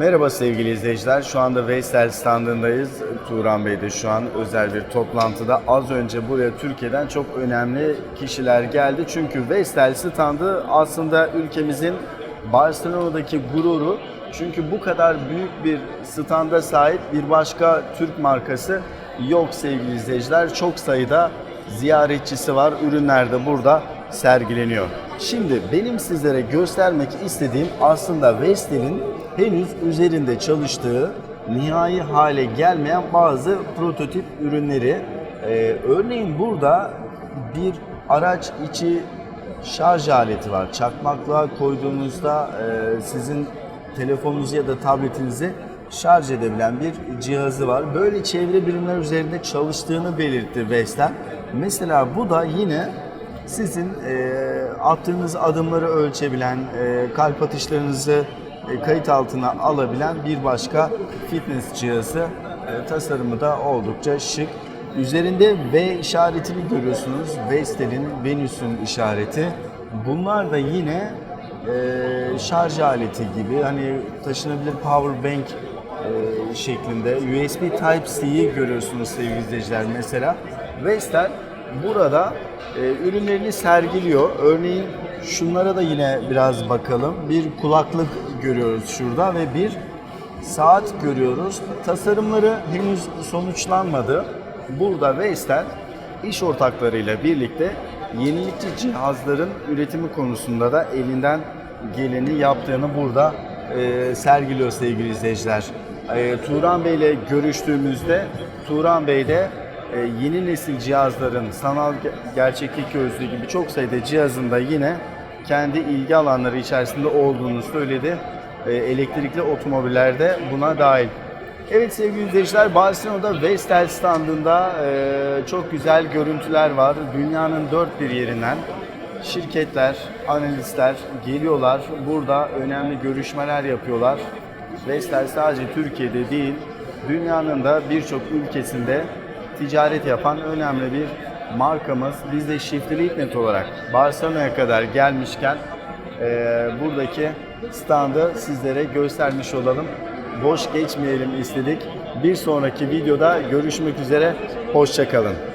Merhaba sevgili izleyiciler. Şu anda Veysel standındayız. Turan Bey de şu an özel bir toplantıda. Az önce buraya Türkiye'den çok önemli kişiler geldi. Çünkü Veysel standı aslında ülkemizin Barcelona'daki gururu. Çünkü bu kadar büyük bir standa sahip bir başka Türk markası yok sevgili izleyiciler. Çok sayıda ziyaretçisi var. Ürünler de burada sergileniyor. Şimdi benim sizlere göstermek istediğim aslında Vestel'in henüz üzerinde çalıştığı nihai hale gelmeyen bazı prototip ürünleri. Ee, örneğin burada bir araç içi şarj aleti var. Çakmaklığa koyduğunuzda e, sizin telefonunuzu ya da tabletinizi şarj edebilen bir cihazı var. Böyle çevre birimler üzerinde çalıştığını belirtti Vestel. Mesela bu da yine sizin e, attığınız adımları ölçebilen, e, kalp atışlarınızı e, kayıt altına alabilen bir başka fitness cihazı. E, tasarımı da oldukça şık. Üzerinde V işaretini görüyorsunuz. Vestel'in Venüs'ün işareti. Bunlar da yine e, şarj aleti gibi hani taşınabilir power bank e, şeklinde USB Type-C'yi görüyorsunuz sevgili izleyiciler mesela. Vestel burada e, ürünlerini sergiliyor. Örneğin şunlara da yine biraz bakalım. Bir kulaklık görüyoruz şurada ve bir saat görüyoruz. Tasarımları henüz sonuçlanmadı. Burada Vestel iş ortaklarıyla birlikte yenilikçi cihazların üretimi konusunda da elinden geleni yaptığını burada e, sergiliyor sevgili izleyiciler. E, Turan Bey ile görüştüğümüzde Turan Bey de yeni nesil cihazların sanal ge- gerçeklik gözlüğü gibi çok sayıda cihazında yine kendi ilgi alanları içerisinde olduğunu söyledi. E, elektrikli otomobillerde buna dahil. Evet sevgili izleyiciler Barcelona'da Vestel standında e, çok güzel görüntüler var. Dünyanın dört bir yerinden şirketler, analistler geliyorlar. Burada önemli görüşmeler yapıyorlar. Vestel sadece Türkiye'de değil, dünyanın da birçok ülkesinde ticaret yapan önemli bir markamız. Biz de Shiftly Ignite olarak Barcelona'ya kadar gelmişken e, buradaki standı sizlere göstermiş olalım. Boş geçmeyelim istedik. Bir sonraki videoda görüşmek üzere. Hoşçakalın.